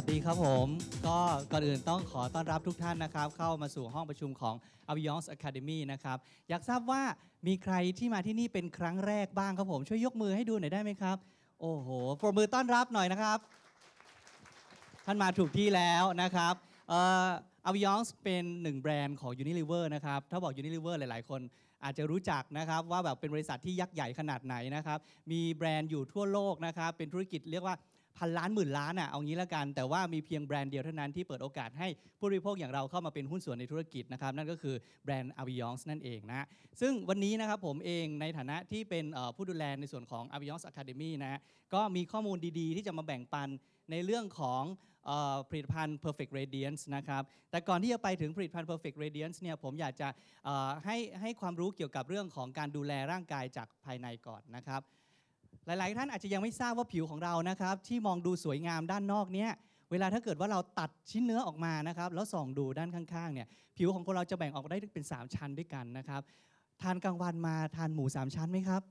สวัสดีครับผม ก็ก่อนอื่นต้องขอต้อนรับทุกท่านนะครับ เข้ามาสู่ห้องประชุมของ a v i a n c e Academy นะครับ อยากทราบว่ามีใครที่มาที่นี่เป็นครั้งแรกบ้างครับผม ช่วยยกมือให้ดูหน่อยได้ไหมครับ โอ้โหปรบมือต้อนรับหน่อยนะครับ ท่านมาถูกที่แล้วนะครับอ่อ a v i a n c e เป็นหนึ่งแบรนด์ของ Unilever นะครับ ถ้าบอก Unilever หลาย ๆ คนอาจจะรู้จักนะครับว่าแบบเป็นบริษัทที่ยักษ์ใหญ่ขนาดไหนนะครับ มีแบรนด์อยู่ทั่วโลกนะครับ เป็นธุรกิจเรียกว่า พันล้านหมื่นล้านอะเอางี้ละกัน แต่ว่ามีเพียงแบรนด์เดียวเท่านั้นที่เปิดโอกาสให้ผู้บริโภคอย่างเราเข้ามาเป็นหุ้นส่วนในธุรกิจนะครับนั่นก็คือแบรนด์ a v i a n c e นั่นเองนะซึ่งวันนี้นะครับผมเองในฐานะที่เป็นผู้ดูแลในส่วนของ a v i a n c e Academy นะฮะก็มีข้อมูลดีๆ ที่จะมาแบ่งปันในเรื่องของผลิตภัณฑ์ perfect radiance นะครับ แต่ก่อนที่จะไปถึงผลิตภัณฑ์ perfect radiance เนี่ย ผมอยากจะให้ให้ความรู้เกี่ยวกับเรื่องของการดูแลร่างกายจากภายในก่อนนะครับ หลาย ๆ ท่านอาจจะยังไม่ทราบว่าผิวของเรานะครับ ที่มองดูสวยงามด้านนอกเนี่ยเวลาถ้าเกิดว่าเราตัดชิ้นเนื้อออกมานะครับแล้วส่องดูด้านข้างๆเนี่ยผิวของคนเราจะแบ่งออกได้เป็น 3 ชั้นด้วยกันนะครับทานกลางวันมาทานหมู 3 ชั้นไหมครับ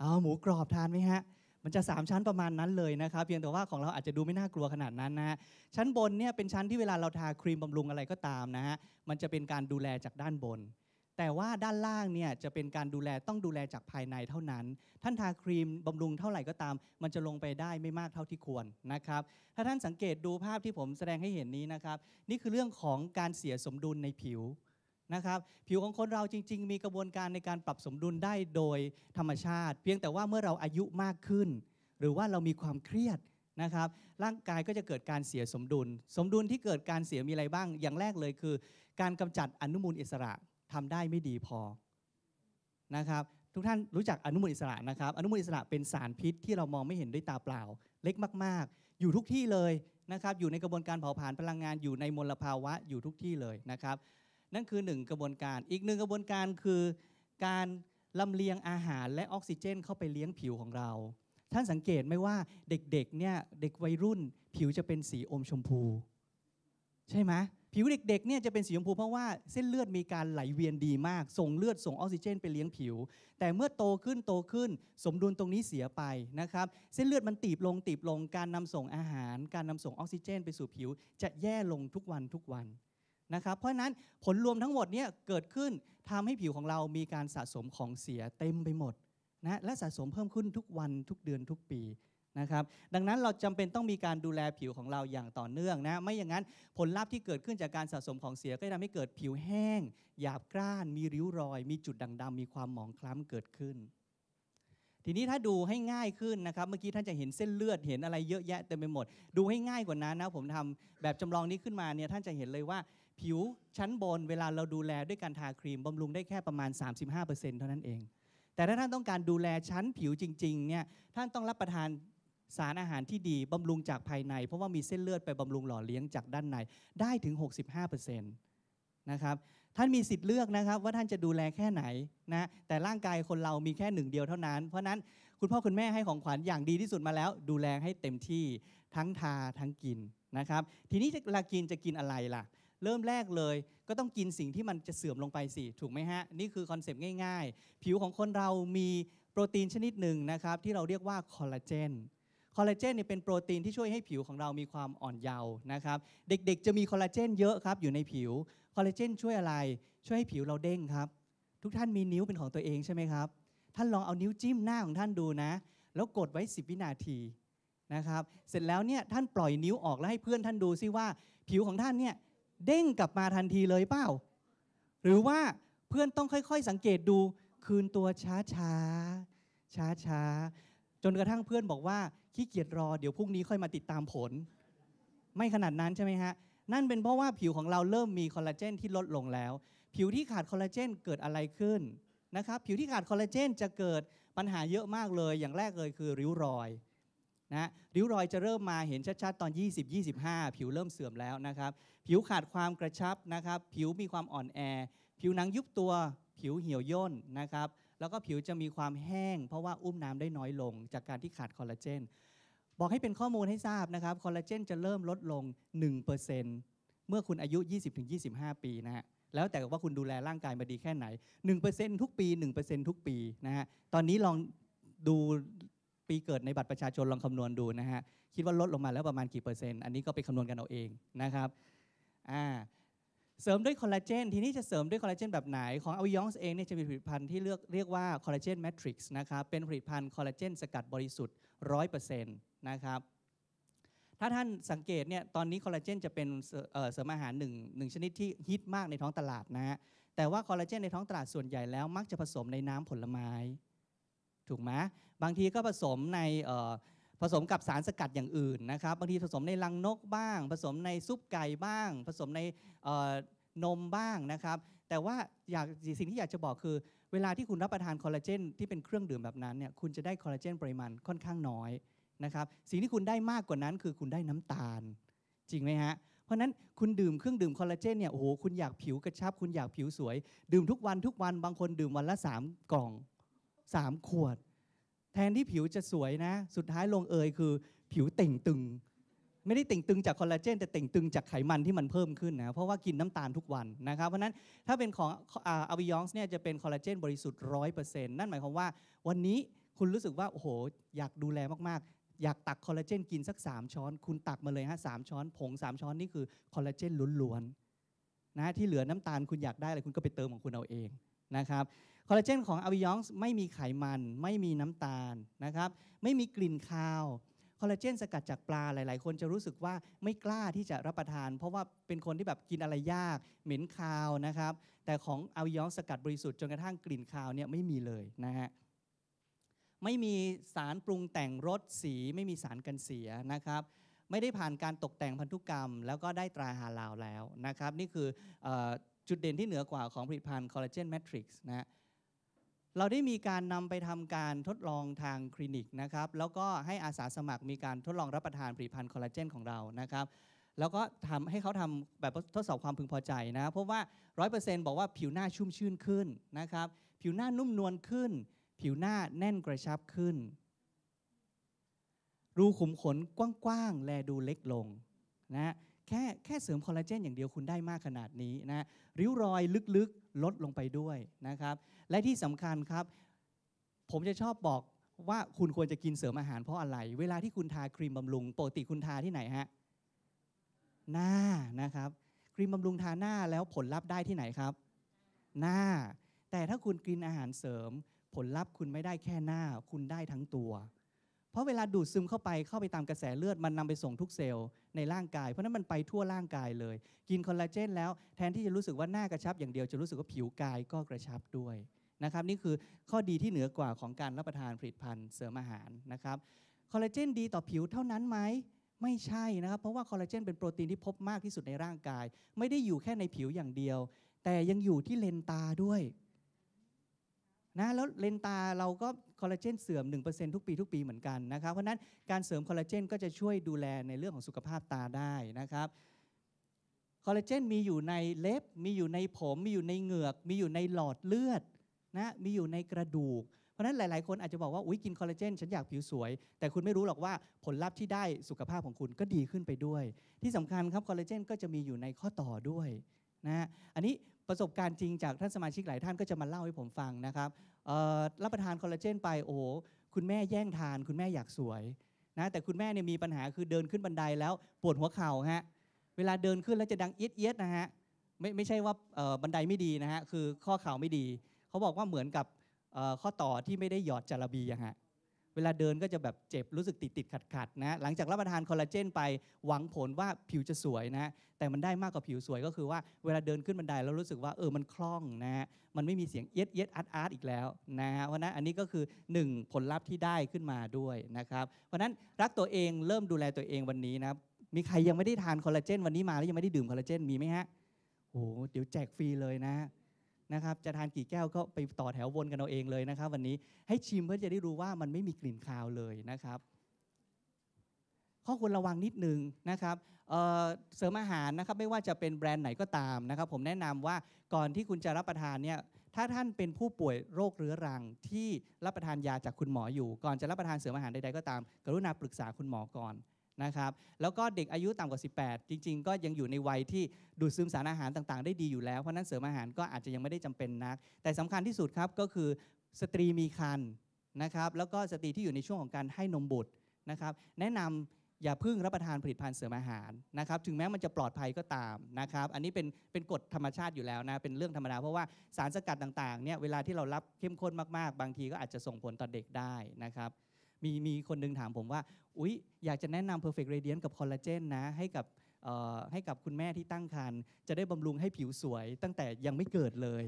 เอาหมูกรอบทานไหมฮะมันจะ 3 ชั้นประมาณนั้นเลยนะครับเพียงแต่ว่าของเราอาจจะดูไม่น่ากลัวขนาดนั้นนะฮะชั้นบนเนี่ยเป็นชั้นที่เวลาเราทาครีมบำรุงอะไรก็ตามนะฮะมันจะเป็นการดูแลจากด้านบน แต่ว่าด้านล่างเนี่ยจะเป็นการดูแลต้องดูแลจากภายในเท่านั้น ท่านทาครีมบำรุงเท่าไหร่ก็ตาม มันจะลงไปได้ไม่มากเท่าที่ควรนะครับ ถ้าท่านสังเกตดูภาพที่ผมแสดงให้เห็นนี้นะครับ นี่คือเรื่องของการเสียสมดุลในผิวนะครับ ผิวของคนเราจริง ๆ มีกระบวนการในการปรับสมดุลได้โดยธรรมชาติ เพียงแต่ว่าเมื่อเราอายุมากขึ้น หรือว่าเรามีความเครียดนะครับร่างกายก็จะเกิดการเสียสมดุล สมดุลที่เกิดการเสียมีอะไรบ้าง อย่างแรกเลยคือ การกำจัดอนุมูลอิสระ ทำได้ไม่ดีพอนะครับทุกท่านรู้จักอนุมูลอิสระนะครับอนุมูลอิสระเป็นสารพิษที่เรามองไม่เห็นด้วยตาเปล่า เล็กมาก ๆ อยู่ทุกที่เลยนะครับอยู่ในกระบวนการเผาผลาญพลังงานอยู่ในมลภาวะอยู่ทุกที่เลยนะครับ นั่นคือหนึ่งกระบวนการอีกหนึ่งกระบวนการคือการลำเลียงอาหารและออกซิเจน เข้าไปเลี้ยงผิวของเรา ท่านสังเกตไหมว่าเด็กๆเนี่ยเด็กวัยรุ่น ผิวจะเป็นสีอมชมพู ใช่ไหม ผิวเด็กๆเนี่ยจะเป็นสีชมพูเพราะว่าเส้นเลือดมีการไหลเวียนดีมาก ส่งเลือดส่งออกซิเจนไปเลี้ยงผิว แต่เมื่อโตขึ้นโตขึ้น สมดุลตรงนี้เสียไปนะครับ เส้นเลือดมันตีบลงตีบลงการนำส่งอาหาร การนำส่งออกซิเจน ไปสู่ผิว จะแย่ลงทุกวันทุกวันนะครับ เพราะนั้นผลรวมทั้งหมดเนี่ยเกิดขึ้นทำให้ผิวของเรามีการสะสมของเสียเต็มไปหมดนะและสะสมเพิ่มขึ้นทุกวันทุกเดือนทุกปี นะครับดังนั้นเราจำเป็นต้องมีการดูแลผิวของเราอย่างต่อเนื่องนะไม่อย่างนั้นผลลัพธ์ที่เกิดขึ้นจากการสะสมของเสียก็จะทำให้เกิดผิวแห้ง หยาบกร้าน มีริ้วรอย มีจุดด่างดำมีความหมองคล้ำเกิดขึ้น ทีนี้ถ้าดูให้ง่ายขึ้นนะครับ เมื่อกี้ท่านจะเห็นเส้นเลือดเห็นอะไรเยอะแยะเต็มไปหมด ดูให้ง่ายกว่านั้นนะผมทำแบบจำลองนี้ขึ้นมาเนี่ยท่านจะเห็นเลยว่า ผิวชั้นบนเวลาเราดูแลด้วยการทาครีมบำรุงได้แค่ประมาณ 35%เท่านั้นเองแต่ถ้าท่านต้องการดูแลชั้นผิวจริงๆเนี่ยท่านต้องรับประทาน สารอาหารที่ดีบำรุงจากภายใน เพราะว่ามีเส้นเลือดไปบำรุงหล่อเลี้ยงจากด้านในได้ถึง 65%นะครับท่านมีสิทธิ์เลือกนะครับว่าท่านจะดูแลแค่ไหนนะแต่ร่างกายคนเรามีแค่หนึ่งเดียวเท่านั้น เพราะนั้นคุณพ่อคุณแม่ให้ของขวัญอย่างดีที่สุดมาแล้ว ดูแลให้เต็มที่ทั้งทาทั้งกินนะครับทีนี้เวลากินจะกินอะไรล่ะ เริ่มแรกเลยก็ต้องกินสิ่งที่มันจะเสื่อมลงไปสิถูกไหมฮะนี่คือคอนเซปต์ง่าย ๆ ผิวของคนเรามีโปรตีนชนิดหนึ่งนะครับที่เราเรียกว่าคอลลาเจน คอลลาเจนเนี่ยเป็นโปรตีนที่ช่วยให้ผิวของเรามีความอ่อนเยาว์นะครับ เด็กๆ จะมีคอลลาเจนเยอะครับอยู่ในผิว คอลลาเจนช่วยอะไร ช่วยให้ผิวเราเด้งครับ ทุกท่านมีนิ้วเป็นของตัวเองใช่ไหมครับ ท่านลองเอานิ้วจิ้มหน้าของท่านดูนะ แล้วกดไว้ 10 วินาทีนะครับ เสร็จแล้วเนี่ยท่านปล่อยนิ้วออกแล้วให้เพื่อนท่านดูซิว่า ผิวของท่านเนี่ยเด้งกลับมาทันทีเลยเปล่า หรือว่าเพื่อนต้องค่อยๆ สังเกตดูคืนตัวช้าช้าช้าช้าๆจนกระทั่งเพื่อนบอกว่า ขี้เกียจรอเดี๋ยวพรุ่งนี้ค่อยมาติดตามผล ไม่ขนาดนั้นใช่ไหมฮะนั่นเป็นเพราะว่าผิวของเราเริ่มมีคอลลาเจนที่ลดลงแล้ว ผิวที่ขาดคอลลาเจนเกิดอะไรขึ้นนะครับผิวที่ขาดคอลลาเจนจะเกิดปัญหาเยอะมากเลยอย่างแรกเลยคือริ้วรอยนะริ้วรอยจะเริ่มมาเห็นชัดๆตอน 20-25 ผิวเริ่มเสื่อมแล้วนะครับ ผิวขาดความกระชับนะครับ ผิวมีความอ่อนแอ ผิวหนังยุบตัว ผิวเหี่ยวย่นนะครับ แล้วก็ผิวจะมีความแห้ง เพราะว่าอุ้มน้ำได้น้อยลง จากการที่ขาดคอลลาเจน บอกให้เป็นข้อมูลให้ทราบนะครับ คอลลาเจนจะเริ่มลดลง 1%เมื่อคุณอายุ 20-25 ปีนะฮะแล้วแต่ว่าคุณดูแลร่างกายมาดีแค่ไหน 1%ทุกปี 1%ทุกปีนะฮะตอนนี้ลองดูปีเกิดในบัตรประชาชนลองคำนวณดูนะฮะคิดว่าลดลงมาแล้วประมาณกี่เปอร์เซ็นต์อันนี้ก็ไปคำนวณกันเอาเองนะครับอ่า เสริมด้วยคอลลาเจนทีนี้จะเสริมด้วยคอลลาเจนแบบไหน ของอ v ยองส์เองเนี่ยจะมีผลิตภัณฑ์ที่เลือกเรียกว่าคอลลาเจนแมทริกซ์นะครับเป็นผลิตภัณฑ์คอลลาเจนสกัดบริสุทธิ์100%นะครับถ้าท่านสังเกตเนี่ยตอนนี้คอลลาเจนจะเป็นเสริมอาหารหนึ่งหนึ่งชนิดที่ฮิตมากในท้องตลาดนะฮะแต่ว่าคอลลาเจนในท้องตลาดส่วนใหญ่แล้วมักจะผสมในน้ำผลไม้ ถูกไหมบางทีก็ผสมใน ผสมกับสารสกัดอย่างอื่นนะครับบางทีผสมในรังนกบ้าง ผสมในซุปไก่บ้าง ผสมในนมบ้างนะครับ แต่ว่าอยากสิ่งที่อยากจะบอกคือ เวลาที่คุณรับประทานคอลลาเจนที่เป็นเครื่องดื่มแบบนั้นเนี่ยคุณจะได้คอลลาเจนปริมาณค่อนข้างน้อยนะครับสิ่งที่คุณได้มากกว่านั้นคือคุณได้น้ำตาล จริงไหมฮะเพราะฉะนั้นคุณดื่มเครื่องดื่มคอลลาเจนเนี่ยโอ้โหคุณอยากผิวกระชับ คุณอยากผิวสวย ดื่มทุกวันทุกวันบางคนดื่มวันละ 3 กล่อง 3 ขวด แทนที่ผิวจะสวยนะ สุดท้ายลงเอยคือผิวเต่งตึง ไม่ได้เต่งตึงจากคอลลาเจนแต่เต่งตึงจากไขมันที่มันเพิ่มขึ้นนะ เพราะว่ากินน้ำตาลทุกวันนะครับ เพราะนั้นถ้าเป็นของอาวิยองส์เนี่ยจะเป็นคอลลาเจนบริสุทธิ์ร้อยเปอร์เซ็นต์นั่นหมายความว่าวันนี้คุณรู้สึกว่า โอ้โห อยากดูแลมาก ๆ อยากตักคอลลาเจนกินสัก 3 ช้อน คุณตักมาเลยฮะสามช้อน ผง 3 ช้อนนี่คือคอลลาเจนล้วนๆนะที่เหลือน้ำตาลคุณอยากได้อะไรคุณก็ไปเติมของคุณเอาเองนะครับ คอลลาเจนของอวิยองส์ไม่มีไขมัน ไม่มีน้ำตาลนะครับ ไม่มีกลิ่นคาว คอลลาเจนสกัดจากปลาหลาย ๆ คนจะรู้สึกว่าไม่กล้าที่จะรับประทาน เพราะว่าเป็นคนที่แบบกินอะไรยาก เหม็นคาวนะครับ แต่ของอวิยองสกัดบริสุทธิ์จนกระทั่งกลิ่นคาวเนี่ยไม่มีเลยนะฮะไม่มีสารปรุงแต่งรสสี ไม่มีสารกันเสียนะครับ ไม่ได้ผ่านการตกแต่งพันธุกรรม แล้วก็ได้ตราฮาลาลแล้วนะครับ นี่คือออจุดเด่นที่เหนือกว่าของผลิตภัณฑ์คอลลาเจนแมทริกซ์นะฮะ เราได้มีการนำไปทำการทดลองทางคลินิกนะครับ แล้วก็ให้อาสาสมัครมีการทดลองรับประทานผลิตภัณฑ์คอลลาเจนของเรานะครับ แล้วก็ทำให้เขาทำแบบทดสอบความพึงพอใจนะ เพราะว่า 100%บอกว่าผิวหน้าชุ่มชื่นขึ้นนะครับ ผิวหน้านุ่มนวลขึ้น ผิวหน้าแน่นกระชับขึ้น รูขุมขนกว้างๆ แลดูเล็กลงนะแค่แค่เสริมคอลลาเจนอย่างเดียวคุณได้มากขนาดนี้นะ ริ้วรอยลึกๆ ลดลงไปด้วยนะครับ และที่สำคัญครับ ผมจะชอบบอกว่าคุณควรจะกินเสริมอาหารเพราะอะไร เวลาที่คุณทาครีมบำรุงปกติคุณทาที่ไหนฮะหน้านะครับ ครีมบำรุงทาหน้าแล้วผลลัพธ์ได้ที่ไหนครับ หน้า แต่ถ้าคุณกินอาหารเสริม ผลลัพธ์คุณไม่ได้แค่หน้า คุณได้ทั้งตัว เพราะเวลาดูดซึมเข้าไปเข้าไปตามกระแสเลือดมันนำไปส่งทุกเซลล์ในร่างกาย เพราะนั้นมันไปทั่วร่างกายเลย กินคอลลาเจนแล้วแทนที่จะรู้สึกว่าหน้ากระชับอย่างเดียวจะรู้สึกว่าผิวกายก็กระชับด้วยนะครับนี่คือข้อดีที่เหนือกว่าของการรับประทานผลิตภัณฑ์เสริมอาหารนะครับคอลลาเจนดีต่อผิวเท่านั้นไหมไม่ใช่นะครับ เพราะว่าคอลลาเจนเป็นโปรตีนที่พบมากที่สุดในร่างกาย ไม่ได้อยู่แค่ในผิวอย่างเดียว แต่ยังอยู่ที่เลนตาด้วยนะแล้วเลนตาเราก็ คอลลาเจนเสื่อม 1%ทุกปีทุกปีเหมือนกันนะครับเพราะนั้นการเสริมคอลลาเจนก็จะช่วยดูแลในเรื่องของสุขภาพตาได้นะครับคอลลาเจนมีอยู่ในเล็บ มีอยู่ในผม มีอยู่ในเหงือก มีอยู่ในหลอดเลือดนะมีอยู่ในกระดูก เพราะนั้นหลาย ๆ คนอาจจะบอกว่าอุ้ยกินคอลลาเจนฉันอยากผิวสวย แต่คุณไม่รู้หรอกว่าผลลัพธ์ที่ได้สุขภาพของคุณก็ดีขึ้นไปด้วย ที่สำคัญครับคอลลาเจนก็จะมีอยู่ในข้อต่อด้วยนะอันนี้ประสบการณ์จริงจากท่านสมาชิกหลายท่านก็จะมาเล่าให้ผมฟังนะครับ รับประทานคอลลาเจนไปโอ้โหคุณแม่แย่งทาน คุณแม่อยากสวยนะแต่คุณแม่เนี่ยมีปัญหาคือเดินขึ้นบันไดแล้วปวดหัวเข่าฮะเวลาเดินขึ้นแล้วจะดังเอียดเอียดนะฮะไม่ไม่ใช่ว่าบันไดไม่ดีนะฮะคือข้อเข่าไม่ดี เขาบอกว่าเหมือนกับข้อต่อที่ไม่ได้หยอดจาระบีอะฮะ เวลาเดินก็จะแบบเจ็บรู้สึกติดติดขัดขัดนะหลังจากรับประทานคอลลาเจนไปหวังผลว่าผิวจะสวยนะแต่มันได้มากกว่าผิวสวยก็คือว่าเวลาเดินขึ้นบันไดแล้วรู้สึกว่าเออมันคล่องนะมันไม่มีเสียงเอียดเอียดอาร์ตอาร์ตอีกแล้วนะฮะเพราะนั้นอันนี้ก็คือหนึ่งผลลัพธ์ที่ได้ขึ้นมาด้วยนะครับเพราะนั้นรักตัวเองเริ่มดูแลตัวเองวันนี้นะครับมีใครยังไม่ได้ทานคอลลาเจนวันนี้มาแล้วยังไม่ได้ดื่มคอลลาเจนมีไหมฮะโอ้เดี๋ยวแจกฟรีเลยนะ นะครับจะทานกี่แก้วก็ไปต่อแถววนกันเอาเองเลยนะครับ วันนี้ให้ชิมเพื่อจะได้รู้ว่ามันไม่มีกลิ่นคาวเลยนะครับ ข้อควรระวังนิดนึงนะครับเเสริมอาหารนะครับไม่ว่าจะเป็นแบรนด์ไหนก็ตามนะครับ ผมแนะนำว่าก่อนที่คุณจะรับประทานเนี่ยถ้าท่านเป็นผู้ป่วยโรคเรื้อรังที่รับประทานยาจากคุณหมออยู่ ก่อนจะรับประทานเสริมอาหารใดๆก็ตาม กรุณาปรึกษาคุณหมอก่อน นะครับแล้วก็เด็กอายุต่ำกว่า 18 จริง ๆ ก็ยังอยู่ในวัยที่ดูดซึมสารอาหารต่างๆ ได้ดีอยู่แล้ว เพราะนั้นเสริมอาหารก็อาจจะยังไม่ได้จำเป็นนัก แต่สำคัญที่สุดครับก็คือสตรีมีครรภ์นะครับแล้วก็สตรีที่อยู่ในช่วงของการให้นมบุตรนะครับแนะนำอย่าพิ่งรับประทานผลิตภัณฑ์เสริมอาหารนะครับถึงแม้มันจะปลอดภัยก็ตามนะครับอันนี้เป็นเป็นกฎธรรมชาติอยู่แล้วนะเป็นเรื่องธรรมดาเพราะว่าสารสกัดต่างๆเนี่ยเวลาที่เรารับเข้มข้นมากๆ บางทีก็อาจจะส่งผลต่อเด็กได้นะครับ มีมีคนหนึงถามผมว่า อุ๊ย อยากจะแนะนำ Perfect Radiant กับคอลลาเจนนะ ให้กับให้กับคุณแม่ที่ตั้งครรภ์จะได้บำรุงให้ผิวสวย ตั้งแต่ยังไม่เกิดเลย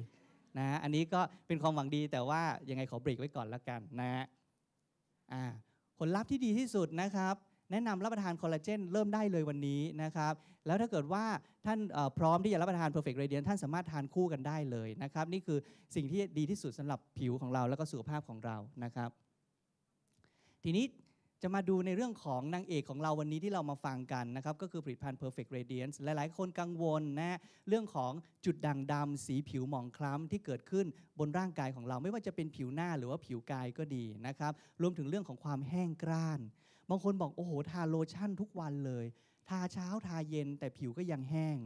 นะอันนี้ก็เป็นความหวังดีแต่ว่ายังไงขอเบรกไว้ก่อนละกันนะอ่าผลลัพธ์ที่ดีที่สุดนะครับแนะนำรับประทานคอลลาเจนเริ่มได้เลยวันนี้นะครับแล้วถ้าเกิดว่าท่านพร้อมที่จะรับประทาน Perfect Radiant ท่านสามารถทานคู่กันได้เลยนะครับนี่คือสิ่งที่ดีที่สุดสำหรับผิวของเราแล้วก็สุขภาพของเรานะครับ ทีนี้จะมาดูในเรื่องของนางเอกของเราวันนี้ที่เรามาฟังกันนะครับก็คือผลิตภัณฑ์ Perfect Radiance หลาย ๆ คนกังวลนะเรื่องของจุดด่างดำสีผิวหมองคล้ำที่เกิดขึ้นบนร่างกายของเรา ไม่ว่าจะเป็นผิวหน้าหรือว่าผิวกายก็ดีนะครับรวมถึงเรื่องของความแห้งกร้าน บางคนบอกโอ้โหทาโลชั่นทุกวันเลย ทาเช้าทาเย็นแต่ผิวก็ยังแห้ง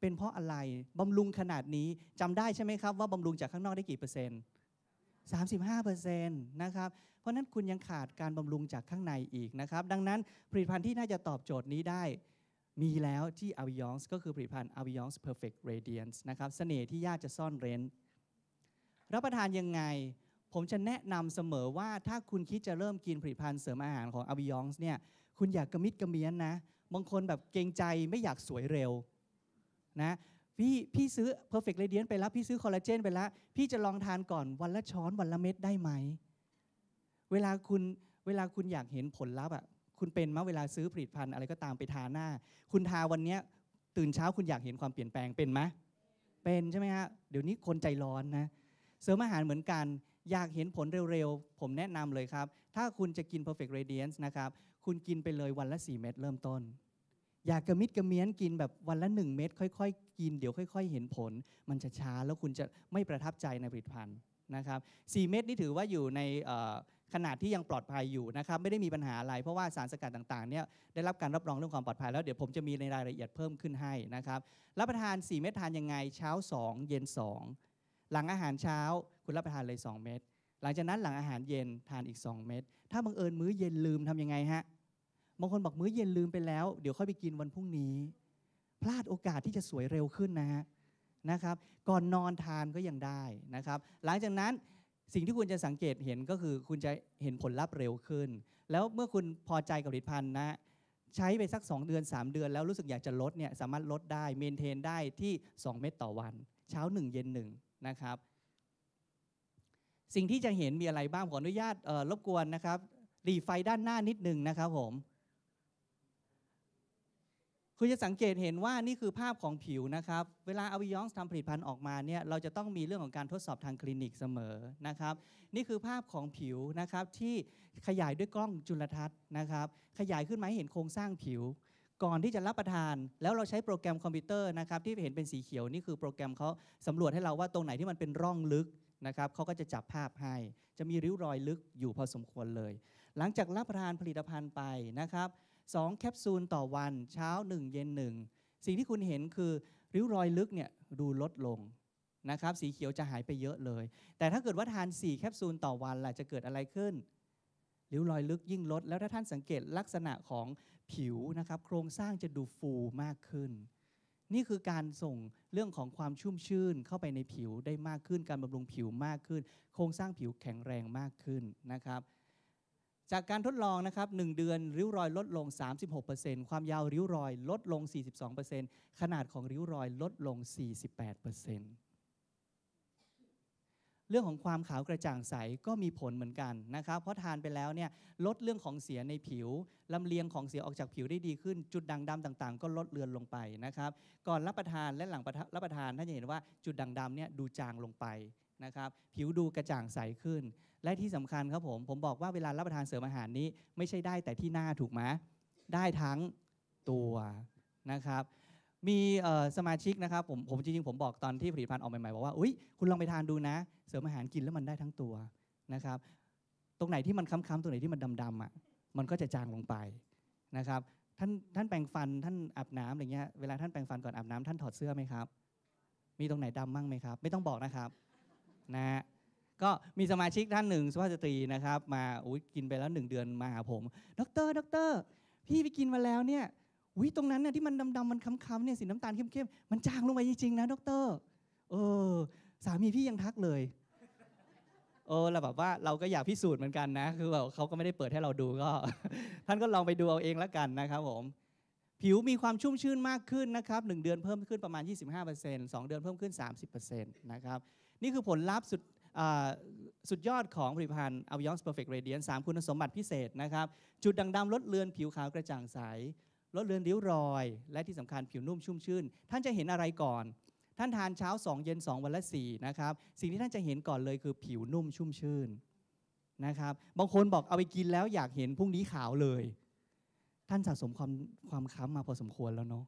เป็นเพราะอะไรบำรุงขนาดนี้จำได้ใช่ไหมครับว่าบำรุงจากข้างนอกได้กี่เปอร์เซ็นต์ 35เปอร์เซ็นต์นะครับ เพราะนั้นคุณยังขาดการบำรุงจากข้างในอีกนะครับ ดังนั้นผลิตภัณฑ์ที่น่าจะตอบโจทย์นี้ได้มีแล้วที่ a v i o n s ก็คือผลิตภัณฑ์ a v i o n s Perfect Radiance นะครับเสน่ห์ที่ยากจะซ่อนเร้น รับประทานยังไง ผมจะแนะนำเสมอว่าถ้าคุณคิดจะเริ่มกินผลิตภัณฑ์เสริมอาหารของ a v i o n s เนี่ยคุณอยากกระมิดกระเมียนนะ บางคนแบบเกรงใจไม่อยากสวยเร็วนะ พี่พี่ซื้อ Perfect Radiance ไปแล้ว พี่ซื้อคอลลาเจนไปแล้ว พี่จะลองทานก่อนวันละช้อนวันละเม็ดได้ไหม เวลาคุณเวลาคุณอยากเห็นผลลัพธ์อะคุณเป็นมะเวลาซื้อผลิตภัณฑ์อะไรก็ตามไปทาหน้า คุณทาวันเนี้ยตื่นเช้าคุณอยากเห็นความเปลี่ยนแปลงเป็นไหมเป็นใช่ไหมฮะเดี๋ยวนี้คนใจร้อนนะเสริมอาหารเหมือนกัน อยากเห็นผลเร็วๆ ผมแนะนำเลยครับ ถ้าคุณจะกิน Perfect Radiance นะครับ คุณกินไปเลยวันละ 4 เม็ดเริ่มต้น อยากกระมิดกระเมียนกินแบบวันละ1เม็ดค่อยๆ กินเดี๋ยวค่อย ๆ เห็นผล มันจะช้าแล้วคุณจะไม่ประทับใจในผลิตภัณฑ์นะครับ4เม็ดนี่ถือว่าอยู่ในขนาดที่ยังปลอดภัยอยู่นะครับไม่ได้มีปัญหาอะไร เพราะว่าสารสกัดต่างๆเนี่ยได้รับการรับรองเรื่องความปลอดภัยแล้วเดี๋ยวผมจะมีในรายละเอียดเพิ่มขึ้นให้นะครับรับประทาน 4 เม็ดทานยังไงเช้า 2 เย็น 2 หลังอาหารเช้าคุณรับประทานเลย 2 เม็ดหลังจากนั้นหลังอาหารเย็นทานอีก 2 เม็ดถ้าบังเอิญมื้อเย็นลืมทำยังไงฮะ บางคนบอกมื้อเย็นลืมไปแล้ว เดี๋ยวค่อยไปกินวันพรุ่งนี้ พลาดโอกาสที่จะสวยเร็วขึ้นนะฮะนะครับ ก่อนนอนทานก็ยังได้นะครับ หลังจากนั้นสิ่งที่คุณจะสังเกตเห็นก็คือคุณจะเห็นผลลัพธ์เร็วขึ้น แล้วเมื่อคุณพอใจกับผลิตภัณฑ์นะใช้ไปสัก 2 เดือน 3 เดือน แล้วรู้สึกอยากจะลดเนี่ยสามารถลดได้เมนเทนได้ที่ 2 เม็ดต่อวัน เช้า 1 เย็น1นะครับสิ่งที่จะเห็นมีอะไรบ้างขออนุญาตรบกวนนะครับรีไฟด้านหน้านิดหนึ่งนะครับผม คุณจะสังเกตเห็นว่านี่คือภาพของผิวนะครับ เวลาอวิยองทำผลิตภัณฑ์ออกมาเนี่ยเราจะต้องมีเรื่องของการทดสอบทางคลินิกเสมอนะครับ นี่คือภาพของผิวนะครับที่ขยายด้วยกล้องจุลทรรศน์นะครับ ขยายขึ้นมาให้เห็นโครงสร้างผิว ก่อนที่จะรับประทาน แล้วเราใช้โปรแกรมคอมพิวเตอร์นะครับที่เห็นเป็นสีเขียวนี่คือโปรแกรมเขาสำรวจให้เราว่าตรงไหนที่มันเป็นร่องลึกนะครับเขาก็จะจับภาพให้ จะมีริ้วรอยลึกอยู่พอสมควรเลย หลังจากรับประทานผลิตภัณฑ์ไปนะครับ สองแคปซูลต่อวันเช้า 1 เย็น 1 สิ่งที่คุณเห็นคือ ริ้วรอยลึกเนี่ยดูลดลงนะครับสีเขียวจะหายไปเยอะเลย แต่ถ้าเกิดว่าทาน 4 แคปซูลต่อวันล่ะจะเกิดอะไรขึ้น ริ้วรอยลึกยิ่งลด แล้วถ้าท่านสังเกตลักษณะของผิวนะครับโครงสร้างจะดูฟูมากขึ้น นี่คือการส่งเรื่องของความชุ่มชื่นเข้าไปในผิวได้มากขึ้น การบำรุงผิวมากขึ้น โครงสร้างผิวแข็งแรงมากขึ้นนะครับ จากการทดลองนะครับ1เดือนริ้วรอยลดลง 36%ความยาวริ้วรอยลดลง 42%ขนาดของริ้วรอยลดลง 48%เรื่องของความขาวกระจ่างใสก็มีผลเหมือนกันนะครับ เพราะทานไปแล้วเนี่ยลดเรื่องของเสียในผิวลำเลียงของเสียออกจากผิวได้ดีขึ้น จุดด่างดำต่างๆ ก็ลดเลือนลงไปนะครับ ก่อนรับประทานและหลังรับประทานท่านจะเห็นว่าจุดด่างดำเนี่ยดูจางลงไป นะครับผิวดูกระจ่างใสขึ้น และที่สำคัญครับผมผมบอกว่าเวลารับประทานเสริมอาหารนี้ ไม่ใช่ได้แต่ที่หน้าถูกไหมได้ทั้งตัวนะครับมีสมาชิกนะครับผมผมจริงๆผมบอกตอนที่ผลิตภัณฑ์ออกใหม่ๆบอกว่าอุ้ยคุณลองไปทานดูนะ เสริมอาหารกินแล้วมันได้ทั้งตัวนะครับตรงไหนที่มันค้ำๆตรงไหนที่มันดำๆอะมันก็จะจางลงไปนะครับท่านท่านแปรงฟันท่านอาบน้ำอะไรเงี้ยเวลาท่านแปรงฟันก่อนอาบน้ำท่านถอดเสื้อไหมครับ มีตรงไหนดำมั่งไหมครับ ไม่ต้องบอกนะครับ นะฮะก็มีสมาชิกท่านหนึ่งสุภาพสตรีนะครับมาอุ๊ยกินไปแล้วหนึ่งเดือนมาหาผมดรดรพี่ไปกินมาแล้วเนี่ยวิตรงนั้นเนี่ยที่มันดำๆมันค้ำๆเนี่ยสีน้ำตาลเข้มๆมันจางลงไปจริงๆนะดรเออสามีพี่ยังทักเลยเออเราแบบว่าเราก็อยากพิสูจน์เหมือนกันนะ คือแบบเขาก็ไม่ได้เปิดให้เราดูก็ ท่านก็ลองไปดูเอาเองแล้วกันนะครับผมผิวมีความชุ่มชื่นมากขึ้นนะครับ 1 เดือนเพิ่มขึ้นประมาณ 25% 2 เดือนเพิ่มขึ้น 30%นะครับ นี่คือผลลัพธ์สุดสุดยอดของผลิตภัณฑ์ a v i o n Perfect Radiance 3คุณสมบัติพิเศษนะครับ จุดด่างดำลดเลือนผิวขาวกระจ่างใส ลดเลือนริ้วรอย และที่สำคัญผิวนุ่มชุ่มชื่น ท่านจะเห็นอะไรก่อน ท่านทานเช้า 2 เย็น 2 วันละ 4 นะครับ สิ่งที่ท่านจะเห็นก่อนเลยคือผิวนุ่มชุ่มชื่นนะครับ บางคนบอกเอาไปกินแล้วอยากเห็นพรุ่งนี้ขาวเลย ท่านสะสมความความค้ำมาพอสมควรแล้วเนาะ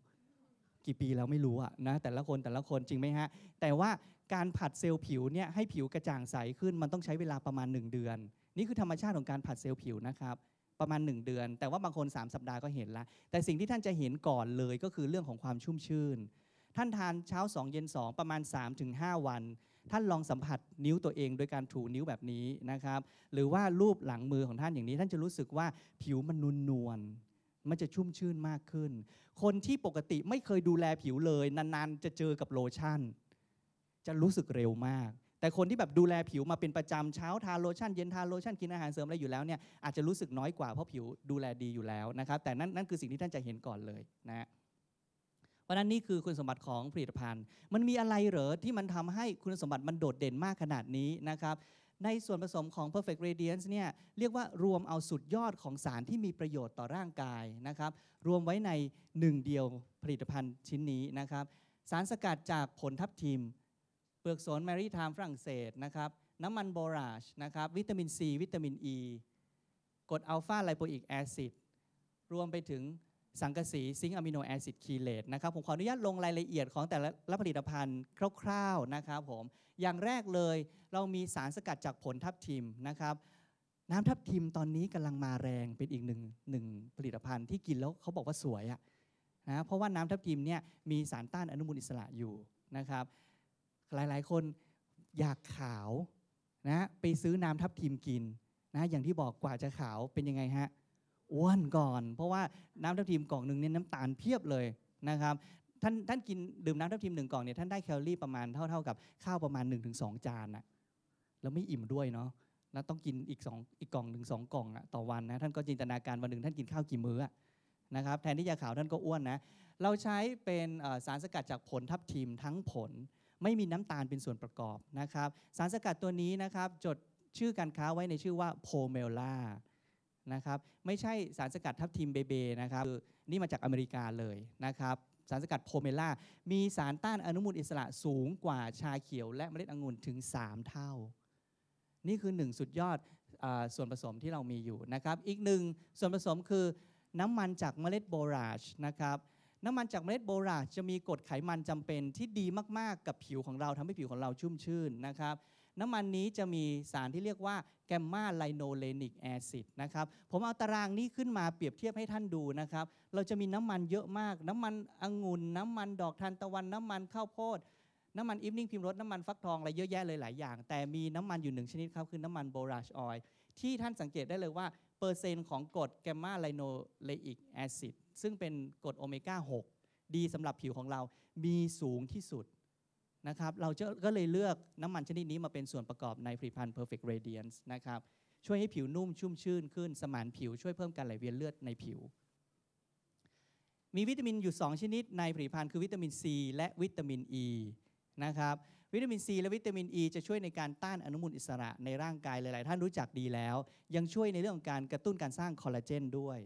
กี่ปีแล้วไม่รู้อะนะแต่ละคนแต่ละคนจริงไหมฮะ แต่ว่า การผัดเซลล์ผิวเนี่ยให้ผิวกระจ่างใสขึ้นมันต้องใช้เวลาประมาณ 1 เดือน นี่คือธรรมชาติของการผัดเซลล์ผิวนะครับประมาณ 1 เดือน แต่ว่าบางคน 3 สัปดาห์ก็เห็นละแต่สิ่งที่ท่านจะเห็นก่อนเลยก็คือเรื่องของความชุ่มชื่น ท่านทานเช้า 2 เย็น 2 ประมาณ 3-5 วัน ท่านลองสัมผัสนิ้วตัวเองโดยการถูนิ้วแบบนี้นะครับหรือว่ารูปหลังมือของท่านอย่างนี้ ท่านจะรู้สึกว่าผิวมันนูนนวลมันจะชุ่มชื่นมากขึ้น คนที่ปกติไม่เคยดูแลผิวเลยนานๆ จะเจอกับโลชั่น จะรู้สึกเร็วมาก แต่คนที่แบบดูแลผิวมาเป็นประจำเช้าทาโลชั่นเย็นทาโลชั่นกินอาหารเสริมอะไรอยู่แล้วเนี่ยอาจจะรู้สึกน้อยกว่าเพราะผิวดูแลดีอยู่แล้วนะครับแต่นั่นนั่นคือสิ่งที่ท่านจะเห็นก่อนเลยนะเพราะนั้นนี่คือคุณสมบัติของผลิตภัณฑ์ มันมีอะไรเหรอที่มันทำให้คุณสมบัติมันโดดเด่นมากขนาดนี้นะครับในส่วนผสมของ Perfect Radiance เนี่ยเรียกว่ารวมเอาสุดยอดของสารที่มีประโยชน์ต่อร่างกายนะครับรวมไว้ในหนึ่งเดียวผลิตภัณฑ์ชิ้นนี้นะครับสารสกัดจากผลทับทิม เปลือกสนแมรี่ไทม์ฝรั่งเศสนะครับน้ำมันโบราชนะครับวิตามินซีวิตามินอ e, ีกรดอัลฟาไลโปอิกแอซิดรวมไปถึงสังกะสีซิงค์อะมิโนแอซิดคีเลตนะครับผมขออนุญาตลงรายละเอียดของแต่ละผลิตภัณฑ์คร่าวๆนะครับผมอย่างแรกเลยเรามีสารสกัดจากผลทับทิมนะครับน้ำทับทิมตอนนี้กำลังมาแรงเป็นอีกหนึ่งหนึ่งผลิตภัณฑ์ที่กินแล้วเขาบอกว่าสวยอะนะเพราะว่าน้ำทับทิมเนี่ยมีสารต้านอนุมูลอิสระอยู่นะครับ หลายๆ คนอยากขาวนะไปซื้อน้ำทับทิมกินนะอย่างที่บอกกว่าจะขาวเป็นยังไงฮะอ้วนก่อน เพราะว่าน้ำทับทิมกล่องหนึ่งเนี่ยน้ำตาลเพียบเลยนะครับท่านท่านกินดื่มน้ำทับทิมหนึ่งกล่องเนี่ยท่านได้แคลอรี่ประมาณเท่าเท่ากับข้าวประมาณ 1-2 จานนะแล้วไม่อิ่มด้วยเนาะแล้วต้องกินอีกสองอีกกล่องหนึ่งสองกล่องอะต่อวันนะท่านก็จินตนาการวันหนึ่งท่านกินข้าวกี่มื้อนะครับแทนที่จะขาวท่านก็อ้วนนะเราใช้เป็นสารสกัดจากผลทับทิมทั้งผล ไม่มีน้ำตาลเป็นส่วนประกอบนะครับ สารสกัดตัวนี้นะครับจดชื่อการค้าไว้ในชื่อว่าโพเมล่านะครับไม่ใช่สารสกัดทับทิมเบเบนะครับนี่มาจากอเมริกาเลยนะครับสารสกัดโพเมล่ามีสารต้านอนุมูลอิสระสูงกว่าชาเขียวและเมล็ดองุ่นถึง 3 เท่า นี่คือหนึ่งสุดยอดอส่วนผสมที่เรามีอยู่นะครับ อีกหนึ่งส่วนผสมคือน้ำมันจากเมล็ดโบราชนะครับ น้ำมันจากเมล็ดโบราจะมีกรดไขมันจำเป็นที่ดีมาก ๆ กับผิวของเราทำให้ผิวของเราชุ่มชื่นนะครับ น้ำมันนี้จะมีสารที่เรียกว่าแกมมาไลโนเลนิกแอซิดนะครับ ผมเอาตารางนี้ขึ้นมาเปรียบเทียบให้ท่านดูนะครับ เราจะมีน้ำมันเยอะมาก น้ำมันองุ่น น้ำมันดอกทานตะวัน น้ำมันข้าวโพดน้ำมันอิฟนิ่งพิมรสน้ำมันฟักทองอะไรเยอะแยะเลยหลายอย่าง แต่มีน้ำมันอยู่หนึ่งชนิดครับคือน้ำมันโบราชออยที่ท่านสังเกตได้เลยว่าเปอร์เซ็นต์ของกรดแกมมาไลโนเลอิกแอซิด ซึ่งเป็นกรดโอเมก้า 6 ดีสำหรับผิวของเรามีสูงที่สุดนะครับเราจะก็เลยเลือกน้ำมันชนิดนี้มาเป็นส่วนประกอบในผลิตภัณฑ์ Perfect Radiance นะครับช่วยให้ผิวนุ่มชุ่มชื่นขึ้น สมานผิวช่วยเพิ่มการไหลเวียนเลือดในผิว มีวิตามินอยู่ 2 ชนิดในผลิตภัณฑ์คือวิตามินซีและวิตามินอ e, ีนะครับวิตามินซีและวิตามินอ e ีจะช่วยในการต้านอนุมูลอิสระในร่างกายหลาย ๆ ท่านรู้จักดีแล้ว ยังช่วยในเรื่องของการกระตุ้นการสร้างคอลลาเจนด้วย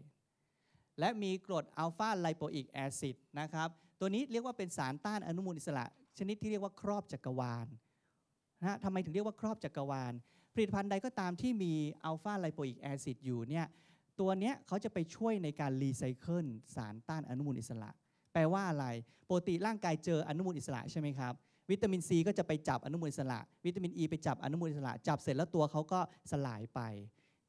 และมีกรดอัลฟาไลโปอิกแอซิดนะครับ ตัวนี้เรียกว่าเป็นสารต้านอนุมูลอิสระ ชนิดที่เรียกว่าครอบจักรวาลนะทำไมถึงเรียกว่าครอบจักรวาล ผลิตภัณฑ์ใดก็ตามที่มีอัลฟาไลโปอิกแอซิดอยู่เนี่ย ตัวเนี้ยเขาจะไปช่วยในการรีไซเคิลสารต้านอนุมูลอิสระ แปลว่าอะไร ปกติร่างกายเจออนุมูลอิสระใช่ไหมครับ วิตามินซีก็จะไปจับอนุมูลอิสระ วิตามินอ e ีไปจับอนุมูลอิสระ จับเสร็จแล้วตัวเขาก็สลายไป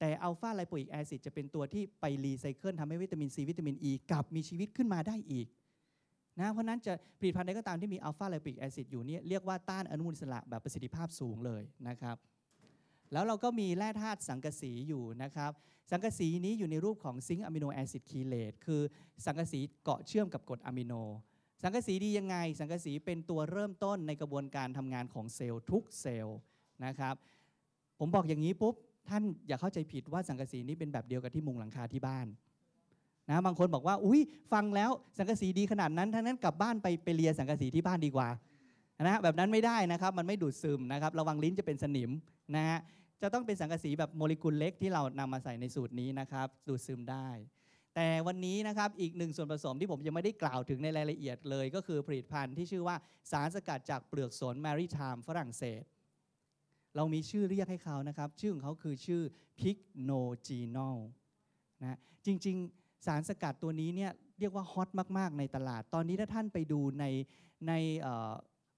แต่อัลฟาไลโปอิกแอซิดจะเป็นตัวที่ไปรีไซเคิลทำให้วิตามินซีวิตามินอ e ีกลับมีชีวิตขึ้นมาได้อีกนะเพราะนั้นจะผลิตภัณฑ์ใดก็ตามที่มีอัลฟาไลโปอิกแอซิดอยู่เนี่ยเรียกว่าต้านอนุมูลอิสระแบบประสิทธิภาพสูงเลยนะครับแล้วเราก็มีแร่ธาตุสังกะสีอยู่นะครับ สังกะสีนี้อยู่ในรูปของซิงค์อะมิโนแอซิดคีเลตคือสังกะสีเกาะเชื่อมกับกรดอะมิโน สังกะสีดียังไง สังกะสีเป็นตัวเริ่มต้นในกระบวนการทำงานของเซลล์ทุกเซลล์นะครับ ผมบอกอย่างนี้ปุ๊บ ท่านอย่าเข้าใจผิดว่าสังกะสีนี้เป็นแบบเดียวกับที่มุงหลังคาที่บ้านนะบางคนบอกว่าอุ้ยฟังแล้วสังกะสีดีขนาดนั้นทั้งนั้นกลับบ้านไปไปเลียสังกะสีที่บ้านดีกว่านะแบบนั้นไม่ได้นะครับมันไม่ดูดซึมนะครับระวังลิ้นจะเป็นสนิมนะฮะจะต้องเป็นสังกะสีแบบโมเลกุลเล็กที่เรานำมาใส่ในสูตรนี้นะครับดูดซึมได้ แต่วันนี้นะครับอีกหนึ่งส่วนผสมที่ผมยังไม่ได้กล่าวถึงในรายละเอียดเลย ก็คือผลิตภัณฑ์ที่ชื่อว่าสารสกัดจากเปลือกสนแมริไทม์ฝรั่งเศส เรามีชื่อเรียกให้เขานะครับ ชื่อของเขาคือชื่อพิกโนจีนอลนะจริงๆ สารสกัดตัวนี้เนี่ยเรียกว่าฮอตมาก ๆ ในตลาด ตอนนี้ถ้าท่านไปดูในใน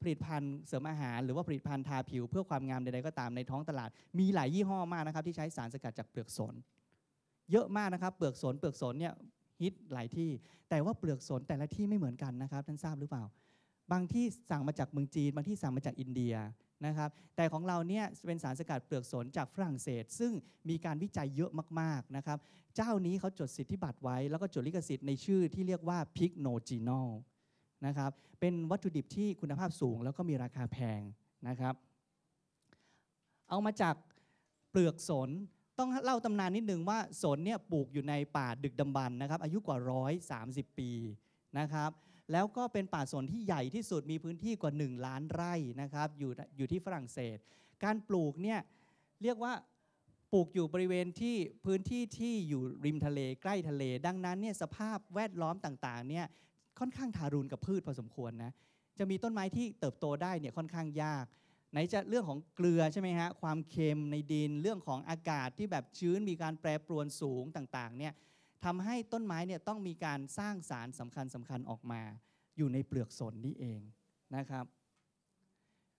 ผลิตภัณฑ์เสริมอาหาร หรือว่าผลิตภัณฑ์ทาผิวเพื่อความงามใดๆก็ตามในท้องตลาด มีหลายยี่ห้อมากนะครับที่ใช้สารสกัดจากเปลือกสน เยอะมากนะครับเปลือกสนเปลือกสนเนี่ยฮิตหลายที่ แต่ว่าเปลือกสนแต่ละที่ไม่เหมือนกันนะครับท่านทราบหรือเปล่า บางที่สั่งมาจากเมืองจีน บางที่สั่งมาจากอินเดีย นะครับแต่ของเราเนี่ยเป็นสารสกัดเปลือกสนจากฝรั่งเศส ซึ่งมีการวิจัยเยอะมากๆนะครับเจ้านี้เขาจดสิทธิบัตรไว้ แล้วก็จดลิขสิทธิ์ในชื่อที่เรียกว่าพิกโนจีนอลนะครับเป็นวัตถุดิบที่คุณภาพสูง แล้วก็มีราคาแพงนะครับ เอามาจากเปลือกสนต้องเล่าตำนานนิดนึงว่าสนเนี่ยปลูกอยู่ในป่าดึกดำบรรพ์นะครับอายุกว่า 130 ปีนะครับ แล้วก็เป็นป่าสนที่ใหญ่ที่สุดมีพื้นที่กว่า 1 ล้านไร่นะครับอยู่อยู่ที่ฝรั่งเศส การปลูกเนี่ยเรียกว่าปลูกอยู่บริเวณที่พื้นที่ที่อยู่ริมทะเลใกล้ทะเล ดังนั้นเนี่ยสภาพแวดล้อมต่างๆเนี่ยค่อนข้างทารุณกับพืชพอสมควรนะจะมีต้นไม้ที่เติบโตได้เนี่ยค่อนข้างยาก ไหนจะเรื่องของเกลือใช่ไหมฮะความเค็มในดินเรื่องของอากาศที่แบบชื้นมีการแปรปรวนสูงต่างๆเนี่ย ทำให้ต้นไม้เนี่ยต้องมีการสร้างสารสำคัญสำคัญออกมา อยู่ในเปลือกสนนี่เองนะครับ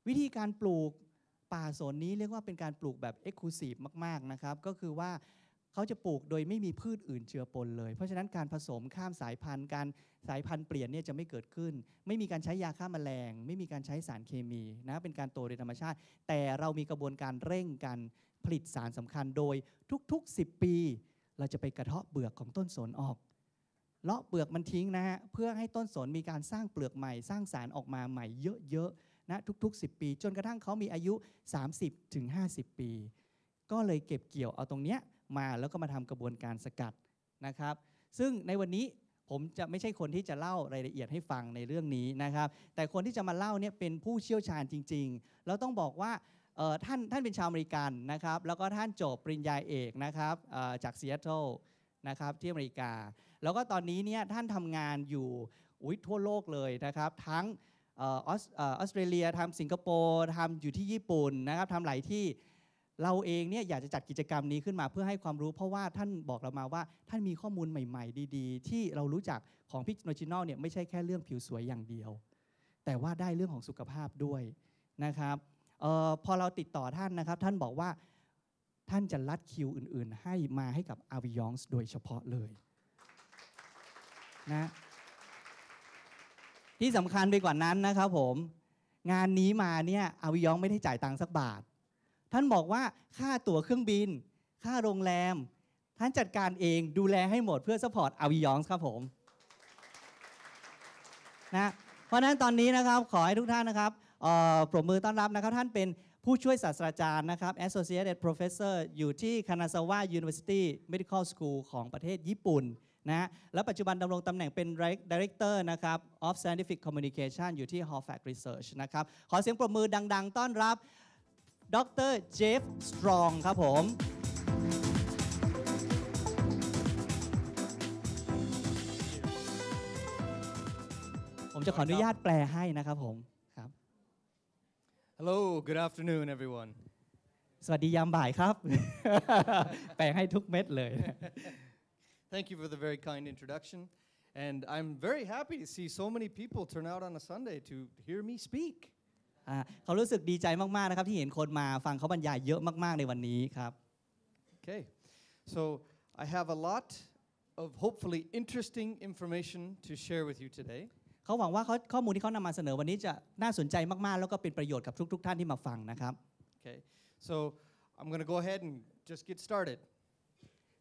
วิธีการปลูกป่าสนนี้เรียกว่าเป็นการปลูกแบบเอ็กซ์คลูซีฟมากๆนะครับ ก็คือว่าเขาจะปลูกโดยไม่มีพืชอื่นเจือปนเลย เพราะฉะนั้นการผสมข้ามสายพันธุ์ การสายพันธุ์เปลี่ยนเนี่ยจะไม่เกิดขึ้น ไม่มีการใช้ยาฆ่าแมลง ไม่มีการใช้สารเคมีนะเป็นการโตโดยธรรมชาติ แต่เรามีกระบวนการเร่งการผลิตสารสำคัญโดยทุกๆ 10 ปี เราจะไปกระเทาะเปลือกของต้นสนออกเลาะเปลือกมันทิ้งนะฮะเพื่อให้ต้นสนมีการสร้างเปลือกใหม่ สร้างสารออกมาใหม่เยอะๆนะทุก ๆ 10 ปี จนกระทั่งเขามีอายุ 30-50ถึงปี ก็เลยเก็บเกี่ยวเอาตรงเนี้ยมาแล้วก็มาทำกระบวนการสกัดนะครับ ซึ่งในวันนี้ผมจะไม่ใช่คนที่จะเล่ารายละเอียดให้ฟังในเรื่องนี้นะครับ แต่คนที่จะมาเล่าเนี่ยเป็นผู้เชี่ยวชาญจริง ๆ แล้วต้องบอกว่า ท่านท่านเป็นชาวอเมริกันนะครับแล้วก็ท่านจบปริญญาเอกนะครับจากซีแอตเทิลนะครับที่อเมริกา แล้วก็ตอนนี้เนี่ยท่านทำงานอยู่อุ๊ยทั่วโลกเลยนะครับ ทั้งออสเออสเตรเลียทำสิงคโปร์ทำอยู่ที่ญี่ปุ่นนะครับทำหลายที่เราเองเนี่ยอยากจะจัดกิจกรรมนี้ขึ้นมาเพื่อให้ความรู้ เพราะว่าท่านบอกเรามาว่าท่านมีข้อมูลใหม่ ๆ ดีๆ ที่เรารู้จักของพิกโนจินอลเนี่ยไม่ใช่แค่เรื่องผิวสวยอย่างเดียว แต่ว่าได้เรื่องของสุขภาพด้วยนะครับ ออพอเราติดต่อท่านนะครับ ท่านบอกว่าท่านจะลัดคิวอื่น ๆ ให้มาให้กับอาวิยองส์โดยเฉพาะเลยนะที่สำคัญไปกว่านั้นนะครับผมงานนี้มาเนี่ยอาวิยองไม่ได้จ่ายตังค์สักบาท ท่านบอกว่าค่าตั๋วเครื่องบิน ค่าโรงแรม ท่านจัดการเองดูแลให้หมดเพื่อสปอร์ตอาวิยองส์ครับผมนะเพราะนั้นตอนนี้นะครับขอให้ทุกท่านนะครับ ปรบมือต้อนรับนะครับท่านเป็นผู้ช่วยศาสตราจารย์นะครับ Associated Professor อยู่ที่ Kanazawa University Medical School ของประเทศญี่ปุ่นนะฮะและปัจจุบันดำรงตำแหน่งเป็น Director นะครับ of Scientific Communication อยู่ที่ Hallfax Research นะครับ ขอเสียงปรบมือดัง ๆ ต้อนรับ ดรเจฟสตรองครับผมผมจะขออนุญาตแปลให้นะครับผม Hello, good afternoon, everyone. สวัสดียามบ่ายครับ แปลให้ทุกเม็ดเลย Thank you for the very kind introduction. And I'm very happy to see so many people turn out on a Sunday to hear me speak. อ่าเขารู้สึกดีใจมาก ๆ นะครับ ที่เห็นคนมาฟังเขาบรรยายเยอะมาก ๆ ในวันนี้ครับ Okay, so I have a lot of hopefully interesting information to share with you today. เขาหวังว่าเขาข้อมูลที่เขานำมาเสนอวันนี้จะน่าสนใจมากๆ แล้วก็เป็นประโยชน์กับทุกๆท่านที่มาฟังนะครับ Okay, so I'm going to go ahead and just get started.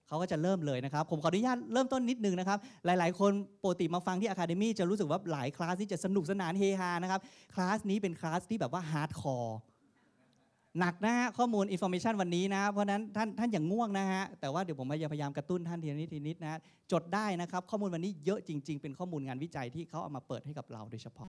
เขาก็จะเริ่มเลยนะครับ ผมขออนุญาตเริ่มต้นนิดนึงนะครับ หลายๆ คนปกติมาฟังที่ Academy จะรู้สึกว่าหลายคลาสที่จะสนุกสนานเฮฮานะครับ คลาสนี้เป็นคลาสที่แบบว่าฮาร์ดคอร์ หนักนะฮะข้อมูลอินโฟมิชันวันนี้นะ เพราะนั้นท่านท่านอย่างง่วงนะฮะ แต่ว่าเดี๋ยวผมพยายามกระตุ้นท่านทีนิดทีนิดนะจดได้นะครับ ข้อมูลวันนี้เยอะจริง ๆ เป็นข้อมูลงานวิจัยที่เขาเอามาเปิดให้กับเราโดยเฉพาะ